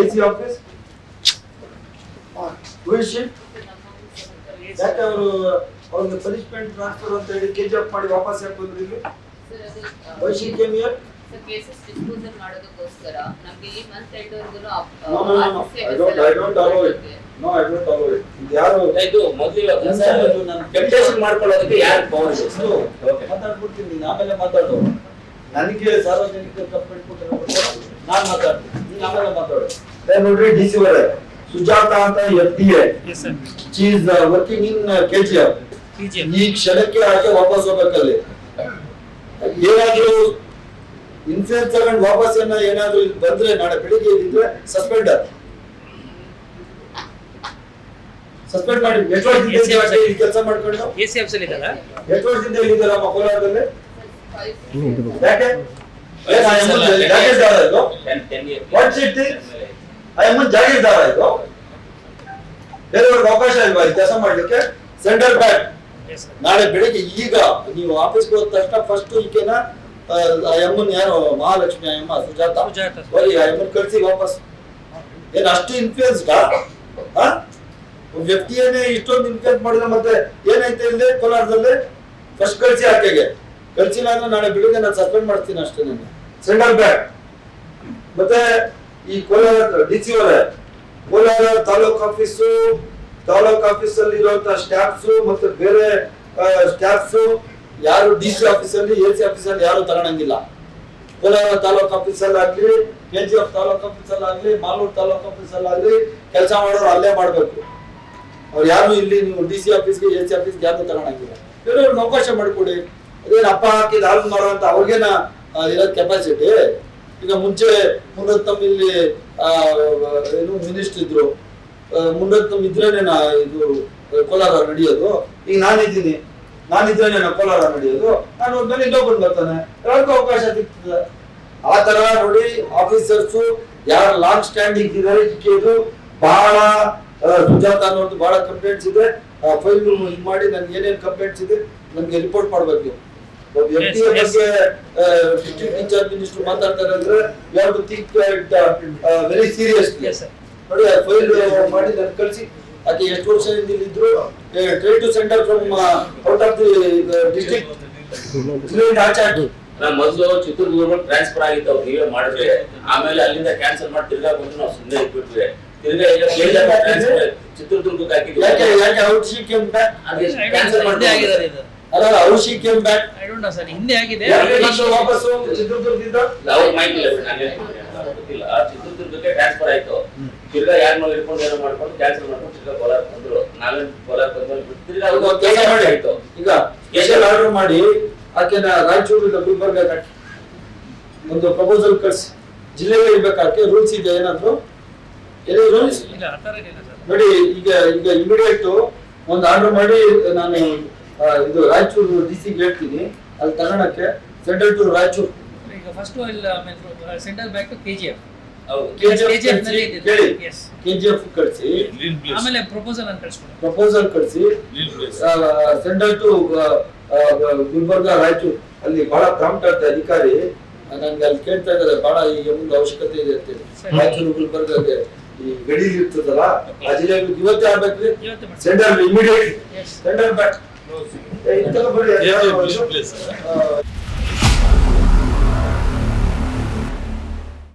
A C office ಯಾಕೆ ಅವರು ಅವ್ರಿಗೆ ಪನಿಷ್ಮೆಂಟ್ ಟ್ರಾನ್ಸ್ಫರ್ ಅಂತ ಹೇಳಿ ಕೆ ಜಿ ಆಫ್ ಮಾಡಿ ವಾಪಸ್ ಯಾಕೆ ಬಂದ್ರು ಇಲ್ಲಿ ಶಿ ಕೇಮ್ ಕೇಸಸ್ ಡಿಸ್ಪೋಸಲ್ ಮಾಡೋದಕ್ಕೋಸ್ಕರ ನಮಗೆ ಈ month ಎಂಡ್ವರೆಗೂ no no I don't allow it ಇದು ಯಾರು? ಇದು ನಾನು ಡೆಪ್ಯುಟೇಷನ್ ಮಾಡ್ಕೊಳ್ಳೋದಕ್ಕೆ ಯಾರು ಪವರ್ ಇದೆ ಇದು ಮಾತಾಡ್ಬಿಡ್ತೀನಿ ನೀನು ಆಮೇಲೆ ಮಾತಾಡು. ನನಗೆ ಸಾರ್ವಜನಿಕ ಕಂಪ್ಲೇಂಟ್ ಕೊಟ್ಟಿರೋ ನಾನು ಮಾತಾಡ್ತೀನಿ. ನೀನು ಆಮೇಲೆ ಮಾತಾಡು. ನೋಡ್ರಿ ಡಿ ಸಿ ಅವರೇ ಸುಜಾತ ಅಂತ F D is working in K G F ಈ ಕ್ಷಣಕ್ಕೆ ಆಕೆ ವಾಪಸ್ ಹೋಗ್ಬೇಕಲ್ಲಿ. ಏನಾದ್ರೂ ಇನ್ಫ್ಲೂಯೆನ್ಸ್ ತಗೊಂಡು ವಾಪಸ್ ಏನ ಏನಾದ್ರೂ ಬಂದ್ರೆ ನಾಳೆ ಬೆಳಿಗ್ಗೆ ಇದ್ರೆ ಸಸ್ಪೆಂಡ್ ಸಸ್ಪೆಂಡ್ ಮಾಡಿ. ಈ ಕೆಲಸ ಮಾಡ್ಕೊಂಡು? ಎ ಸಿ ಆಫೀಸಲ್ಲಿ ಇದಲ್ಲ ಎಷ್ಟು ವರ್ಷದಿಂದ ಇಲ್ಲಿದ್ದಾರ ನಮ್ಮ ಕೋಲಾರದಲ್ಲಿ? ಯಾಕೆ? ಇದು? ಟೆನ್ ಟೆನ್ What's it ಯಮ್ಮನ್ ಜಾಗೀರ್ದಾರ ಇದು? ಬೇರೆಯವ್ರಿಗೆ ಅವಕಾಶ ಇಲ್ವಾ ಈ ಕೆಲಸ ಮಾಡ್ಲಿಕ್ಕೆ? Central bank. ನಾಳೆ ಬೆಳಿಗ್ಗೆ ಈಗ ನೀವು ಆಫೀಸ್ಗೆ ಹೋದ ತಕ್ಷಣ ಫಸ್ಟ್ ಈಕೆನ ಆ, ಆ ಯಮ್ಮನ್ ಯಾರು? ಮಹಾಲಕ್ಷ್ಮಿ ಆ ಯಮ್ಮ ಸುಜಾತ? ಸುಜಾತ. ಹೋಗಿ ಆ ಯಮ್ಮನ್ ಕಳ್ಸಿ ವಾಪಸ್. ಏನ್ ಅಷ್ಟು ಇನ್ಫ್ಲೂಯೆನ್ಸ್ಡಾ ವ್ಯಕ್ತಿಯನ್ನೇ ಇಷ್ಟೊಂದು ಇನ್ಫ್ಲೂಯೆನ್ಸ್ ಮಾಡಿದ್ರೆ ಮತ್ತೆ ಏನೈತೆ ಇಲ್ಲಿ ಕೋಲಾರದಲ್ಲಿ? ಫಸ್ಟ್ ಕಳಿಸಿ ಆಕೆಗೆ ಕಳಿಸಿಲ್ಲ ಅಂದ್ರೆ ನಾಳೆ ಬೆಳಿಗ್ಗೆ ನಾನು ಸಸ್ಪೆಂಡ್ ಮಾಡ್ತೀನಿ ಅಷ್ಟೇ ನಾನು. ಸೆಂಟ್ರಲ್ ಬ್ಯಾಂಕ್ ಮತ್ತೆ ಈ ಕೋಲಾರ ಡಿ ಸಿ ಅವರೇ ಕೋಲಾರ ತಾಲೂಕ್ ಆಫೀಸು, ತಾಲೂಕ್ ಆಫೀಸ್ ಅಲ್ಲಿ ಇರುವಂತ ಸ್ಟಾಫ್ಸ್ ಮತ್ತೆ ಬೇರೆ ಸ್ಟಾಫ್ಸ್ ಯಾರು ಡಿ ಸಿ ಆಫೀಸ್ ಅಲ್ಲಿ ಎ ಸಿ ಆಫೀಸ್ ಅಲ್ಲಿ ಯಾರು ತಗೊಳಂಗಿಲ್ಲ ಕೋಲಾರ ತಾಲೂಕ್ ಆಫೀಸ್ ಅಲ್ಲಿ ಆಗ್ಲಿ K G F taluk office ಅಲ್ಲಿ ಆಗ್ಲಿ ಮಾಲೂರು ತಾಲೂಕ್ ಆಫೀಸ್ ಅಲ್ಲಿ ಆಗ್ಲಿ ಕೆಲಸ ಮಾಡೋರು ಅಲ್ಲೇ ಮಾಡ್ಬೇಕು. ಅವ್ರು ಯಾರು ಇಲ್ಲಿ ನೀವು ಡಿ ಸಿ ಆಫೀಸ್ಗೆ ಎ ಸಿ ಆಫೀಸ್ಗೆ ಯಾರು ತಗೊಳಂಗಿಲ್ಲ ಬೇರೆಯವ್ರಿಗೆ ಅವಕಾಶ ಮಾಡಿಕೊಡಿ. ಅದೇನು ಅಪ್ಪ ಹಾಕಿದ ಹಾಲು ಮಾಡುವಂತ ಅವ್ರಿಗೇನ ಇರೋದ್ ಕೆಪಾಸಿಟಿ ಈಗ ಮುಂಚೆ ಮುನ್ನತ್ತಮ್ ಇಲ್ಲಿ ಆ, ಏನು ಮಿನಿಸ್ಟರ್ ಇದ್ರು. ಮುನ್ನತ್ತಮ್ ಇದ್ರೇನೆ ಇದು ಕೋಲಾರ ನಡೆಯೋದು. ಈಗ ನಾನಿದ್ದೀನಿ. ನಾನಿದ್ರೇನೆ ಕೋಲಾರ ನಡೆಯೋದು. ನಾನು ಹೋದ್ಮೇಲೆ ಇನ್ನೊಬ್ಬನ್ ಬರ್ತಾನೆ. ಎಲ್ಲರಿಗೂ ಅವಕಾಶ ಸಿಗ್ತದೆ. ಆ ತರ ನೋಡಿ ಆಫೀಸರ್ಸು ಯಾರು ಲಾಂಗ್ ಸ್ಟ್ಯಾಂಡಿಂಗ್ ಇದ್ದಾರೆ ಇದು ಬಹಳ ಸುಜಾತ ಅನ್ನೋದು ಬಹಳ ಕಂಪ್ಲೇಂಟ್ಸ್ ಇದೆ. ಫೈಲ್ ಇದು ಮಾಡಿ ನನ್ಗೆ ಏನೇನು ಕಂಪ್ಲೇಂಟ್ಸ್ ಇದೆ ನನ್ಗೆ ರಿಪೋರ್ಟ್ ಮಾಡ್ಬೇಕು ವ್ಯಕ್ತಿಯ. ಬಗ್ಗೆ ಡಿಸ್ಟ್ರಿಕ್ಟ್ ಇನ್ಚಾರ್ಜ್ ಮಿನಿಸ್ಟರ್ ಮಾತಾಡ್ತಾರೆ ಅಂದ್ರೆ you have to think very seriously ನೋಡಿ ಆ ಫೈಲ್ ಮಾಡಿ ನನಗೆ ಕಳಿಸಿ. ಆಕೆ ಎಷ್ಟು ವರ್ಷದಿಂದ ಇಲ್ಲಿದ್ರು? Try to centre from out of the district ಮೊದಲು ಚಿತ್ರದುರ್ಗ ಟ್ರಾನ್ಸ್ಫರ್ ಆಗಿತ್ತು ಅವ್ರು ನೀವೇ ಮಾಡಿದ್ರೆ. ಆಮೇಲೆ ಅಲ್ಲಿಂದ ಕ್ಯಾನ್ಸಲ್ ಮಾಡಿ ತಿರ್ಗಾ ಬಂದು ನಾವು ಸುಮ್ಮನೆ ಇಟ್ಬಿಟ್ವಿ. ತಿರ್ಗಾ ಈಗ ಕೇಳಿದಾಗ ಟ್ರಾನ್ಸ್ಫರ್ ಚಿತ್ರದುರ್ಗಕ್ಕೆ ಹಾಕಿದ್ವಿ. ಔಟ್ ಕ್ಯಾನ್ಸಲ್ ಮಾಡಿ ಅಲ್ಲ she came back I don't know sir ಹಿಂದೆ ಆಗಿದೆ. ವಾಪಸ್ಸು ಚಿತ್ರದುರ್ಗದಿಂದ? ನಾವು ಮಾಹಿತಿ ಇಲ್ಲ ಬಿಡಿ, ನಾನು ಹೇಳ್ತೀನಿ. ಗೊತ್ತಿಲ್ಲ. ಚಿತ್ರದುರ್ಗಕ್ಕೆ ಟ್ರಾನ್ಸ್ಫರ್ ಆಯ್ತು. ತಿರ್ಗಾ ಯಾರನ್ನೋ ಹಿಡ್ಕೊಂಡು ಏನೋ ಮಾಡ್ಕೊಂಡು ಕ್ಯಾನ್ಸಲ್ ಮಾಡ್ಕೊಂಡು ತಿರ್ಗಾ ಕೋಲಾರ ಬಂದ್ರು. ನಾವೇನ್ ಕೋಲಾರ ಬಂದ್ಮೇಲೆ ಬಿಟ್ಟು ತಿರ್ಗಾ ಅದು ಅವ್ರು ಕೆಲಸ ಮಾಡಿ. ಆಯ್ತು. ಈಗ ಸ್ಪೆಷಲ್ ಆರ್ಡರ್ ಮಾಡಿ ಆಕೆನ ರಾಯಚೂರಿಂದ ಗುಲ್ಬರ್ಗ ಕಟ್ಟಿ. ಒಂದು ಪ್ರಪೋಸಲ್ ಕಳಿಸಿ. ಜಿಲ್ಲೆಗೆ ಇರ್ಬೇಕಾಕೆ ರೂಲ್ಸ್ ಇದೆ ಏನಾದ್ರು? ಎಲ್ಲಿ ರೂಲ್ಸ್ ನೋಡಿ ಈಗ ಈಗ ಇಮಿಡಿಯೇಟ್ ಒಂದು ಆರ್ಡರ್ ಮಾಡಿ ನಾನು ಇದು ರಾಯಚೂರು ಡಿ ಸಿ ಹೇಳ್ತೀನಿ. ಅಲ್ಲಿ ತಗೊಳಕ್ಕೆ ಸೆಂಟ್ರಲ್ ಟು ರಾಯಚೂರು. ಈಗ ಫಸ್ಟ್ ಇಲ್ಲಿ central back to K G ಎಫ್ನಲ್ಲಿ ಇದೆ. ಕೇಳಿ. Yes. ಕೆ ಜಿ ಎಫ್ ಕಳಿಸಿ. ಆಮೇಲೆ ಪ್ರಪೋಸಲ್ ಅಂತ ಕಳ್ಸ್ಕೊಡಿ. ಪ್ರಪೋಸಲ್ ಕಳಿಸಿ. Central to Gulbarga Raichur. ಅಲ್ಲಿ ಬಹಳ ಪ್ರಾಂಪ್ಟ್ ಅಂತ ಅಧಿಕಾರಿ. ನಂಗೆ ಅಲ್ಲಿ ಕೇಳ್ತಾ ಇದ್ದಾರೆ ಬಹಳ ಈಗ ಮುಂದೆ ಅವಶ್ಯಕತೆ ಇದೆ ಅಂತ. ರಾಯಚೂರು ಗುಲ್ಬರ್ಗಗೆ ಈ ಗಡಿ ಇರ್ತದಲ್ಲ ಆ ಜಿಲ್ಲೆಗೆ ಇವತ್ತೇ ಆಗ್ಬೇಕ್ರಿ. Central immediate central back Yeah, yeah, please, please. ಆ,